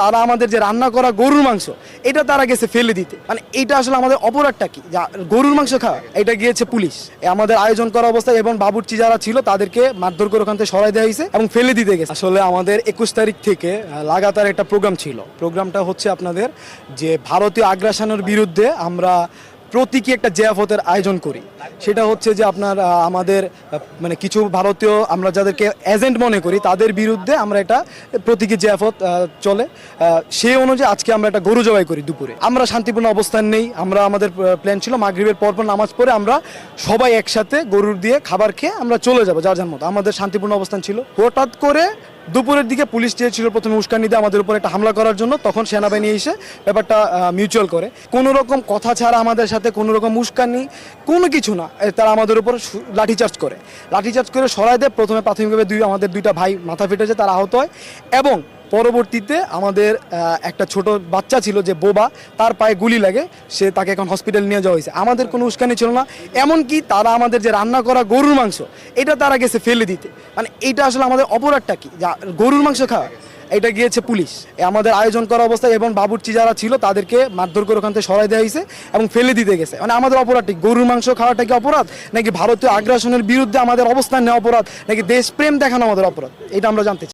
তারা আমাদের যে রান্না করা গরুর মাংস, এটা তারা গেছে ফেলে দিতে। মানে এটা আসলে আমাদের অপরাধটা কি? যা গরুর মাংস খাওয়া, এটা গিয়েছে পুলিশ। আমাদের আয়োজন করা অবস্থায় এবং বাবুর্চি যারা ছিল, তাদেরকে মারধর করে ওখান থেকে সরাই দেওয়া হয়েছে এবং ফেলে দিতে গেছে। আসলে আমাদের একুশ তারিখ থেকে লাগাতার একটা প্রোগ্রাম ছিল। প্রোগ্রামটা হচ্ছে আপনাদের যে ভারতীয় আগ্রাসনের বিরুদ্ধে আমরা প্রতীকী একটা জিয়াফতের আয়োজন করি। সেটা হচ্ছে যে আপনার আমাদের মানে কিছু ভারতীয় আমরা যাদেরকে এজেন্ট মনে করি, তাদের বিরুদ্ধে আমরা এটা প্রতীকী জিয়াফত চলে। সেই অনুযায়ী আজকে আমরা একটা গরু জবাই করি দুপুরে। আমরা শান্তিপূর্ণ অবস্থান নেই, আমরা আমাদের প্ল্যান ছিল মাগরিবের পরপর নামাজ পড়ে আমরা সবাই একসাথে গরুর দিয়ে খাবার খেয়ে আমরা চলে যাব যার যার মতো। আমাদের শান্তিপূর্ণ অবস্থান ছিল। হঠাৎ করে দুপুরের দিকে পুলিশ চেয়েছিল প্রথমে উস্কানি দিয়ে আমাদের উপর একটা হামলা করার জন্য, তখন সেনাবাহিনী এসে ব্যাপারটা মিউচুয়াল করে। কোনো রকম কথা ছাড়া আমাদের সাথে কোনো রকম উস্কানি, কোনো কিছু না। তারা আমাদের উপর লাঠিচার্জ করে। লাঠিচার্জ করে সরাই দেয়, প্রথমে প্রাথমিকভাবে দুই, আমাদের দুইটা ভাই মাথা ফেটেছে তারা আহত হয়। এবং পরবর্তীতে আমাদের একটা ছোট বাচ্চা ছিল যে বোবা, তার পায়ে গুলি লাগে, সে তাকে এখন হসপিটাল নিয়ে যাওয়া হয়েছে। আমাদের কোনো উস্কানি ছিল না। এমনকি তারা আমাদের যে রান্না করা গরুর মাংস, এটা তারা গেছে ফেলে দিতে। মানে এটা আসলে আমাদের অপরাধটা কি? যা, গরুর মাংস খাওয়া। এটা গিয়েছে পুলিশ। আমাদের আয়োজন করা অবস্থায় এবং বাবুর্চি যারা ছিল, তাদেরকে মারধর করে ওখান থেকে সরাই দেওয়া হয়েছে এবং ফেলে দিতে গেছে। মানে আমাদের অপরাধটি গরুর মাংস খাওয়াটা কি অপরাধ? নাকি ভারতীয় আগ্রাসনের বিরুদ্ধে আমাদের অবস্থান নেওয়া অপরাধ? নাকি দেশপ্রেম দেখানো আমাদের অপরাধ? এটা আমরা জানতে চাই।